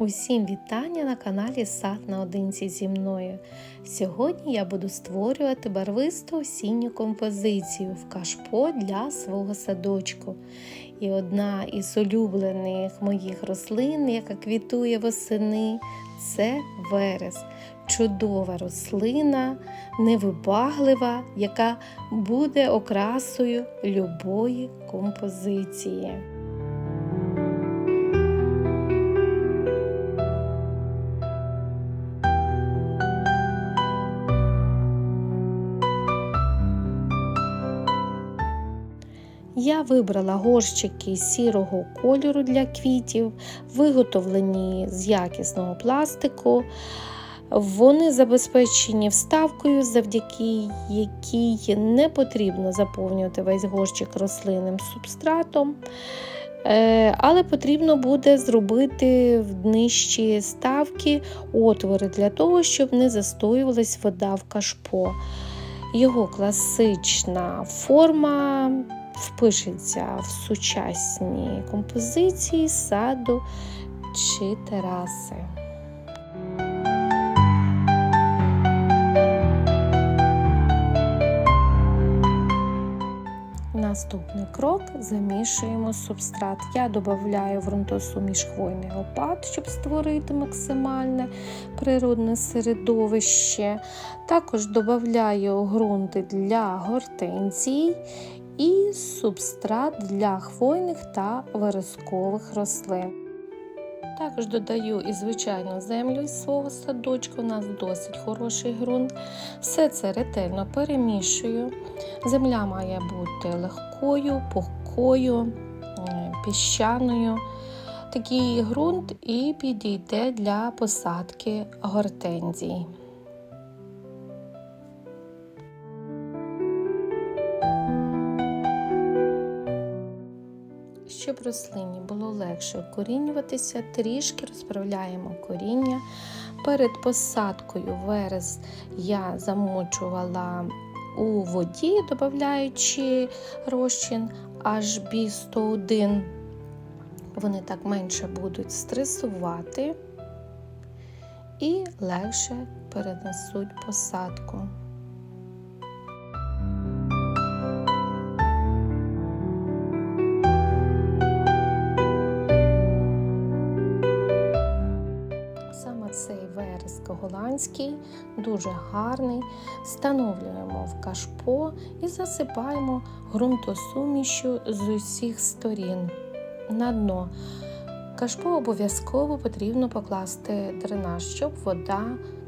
Усім вітання на каналі Сад наодинці зі мною. Сьогодні я буду створювати барвисту осінню композицію в кашпо для свого садочку. І одна із улюблених моїх рослин, яка квітує восени, це верес. Чудова рослина, невибаглива, яка буде окрасою любої композиції. Вибрала горщики сірого кольору для квітів, виготовлені з якісного пластику. Вони забезпечені вставкою, завдяки якій не потрібно заповнювати весь горщик рослинним субстратом. Е, але потрібно буде зробити в днищі ставки отвори для того, щоб не застоювалась вода в кашпо. Його класична форма впишеться в сучасні композиції саду чи тераси. Наступний крок замішуємо субстрат. Я додаю в ґрунтосуміш хвойний опад, щоб створити максимальне природне середовище. Також додаю ґрунти для гортензій і субстрат для хвойних та верескових рослин. Також додаю і звичайну землю із свого садочку, у нас досить хороший ґрунт. Все це ретельно перемішую. Земля має бути легкою, пухкою, піщаною. Такий ґрунт і підійде для посадки гортензій. Щоб рослині було легше укорінюватися, трішки розправляємо коріння. Перед посадкою верес я замочувала у воді, додаючи розчин HB101. Вони так менше будуть стресувати і легше перенесуть посадку. Голландський, дуже гарний. Встановлюємо в кашпо і засипаємо ґрунтосумішю з усіх сторін на дно. Кашпо обов'язково потрібно покласти дренаж, щоб вода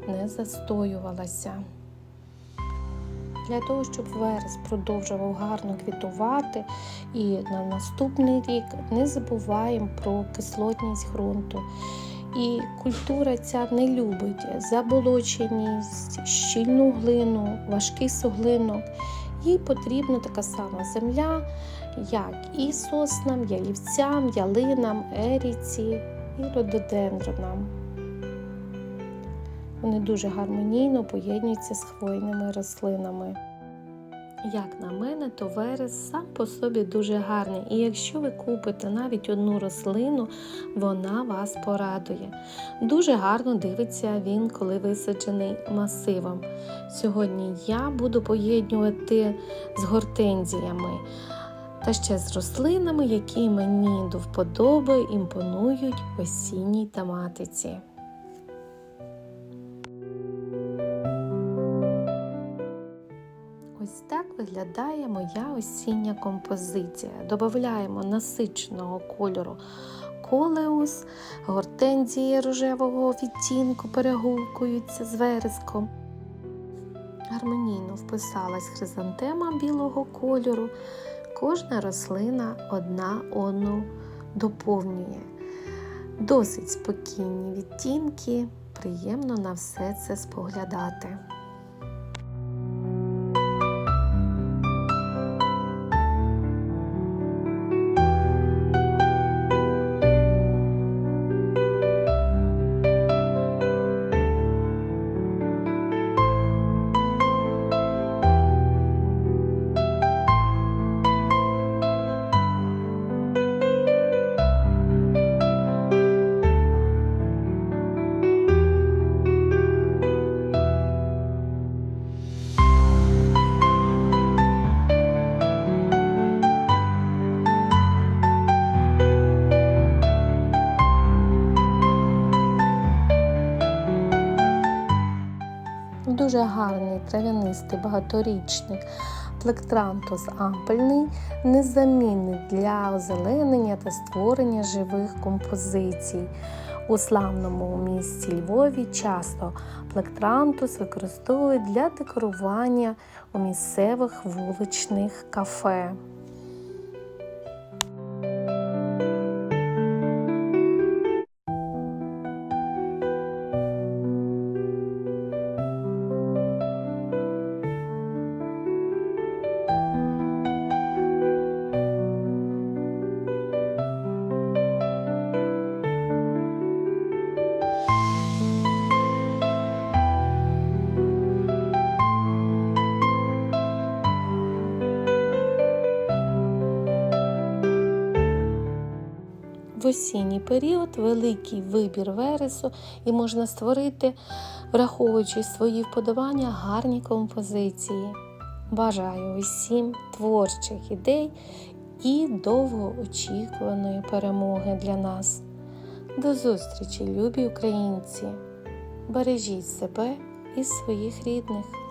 не застоювалася. Для того, щоб верес продовжував гарно квітувати і на наступний рік не забуваємо про кислотність ґрунту. І культура ця не любить заболоченість, щільну глину, важкий суглинок. Їй потрібна така сама земля, як і соснам, ялівцям, ялинам, еріці і рододендронам. Вони дуже гармонійно поєднуються з хвойними рослинами. Як на мене, то верес сам по собі дуже гарний, і якщо ви купите навіть одну рослину, вона вас порадує. Дуже гарно дивиться він, коли висаджений масивом. Сьогодні я буду поєднувати з гортензіями та ще з рослинами, які мені до вподоби імпонують в осінній тематиці. Виглядає моя осіння композиція. Додаємо насиченого кольору колеус, гортензії рожевого відтінку перегукуються з вереском. Гармонійно вписалась хризантема білого кольору. Кожна рослина одна одну доповнює. Досить спокійні відтінки, приємно на все це споглядати. Трав'янистий багаторічник. Плектрантус ампельний незамінний для озеленення та створення живих композицій. У славному місті Львові часто плектрантус використовують для декорування у місцевих вуличних кафе. В осінній період великий вибір вересу і можна створити, враховуючи свої вподобання, гарні композиції. Бажаю усім творчих ідей і довгоочікуваної перемоги для нас. До зустрічі, любі українці! Бережіть себе і своїх рідних.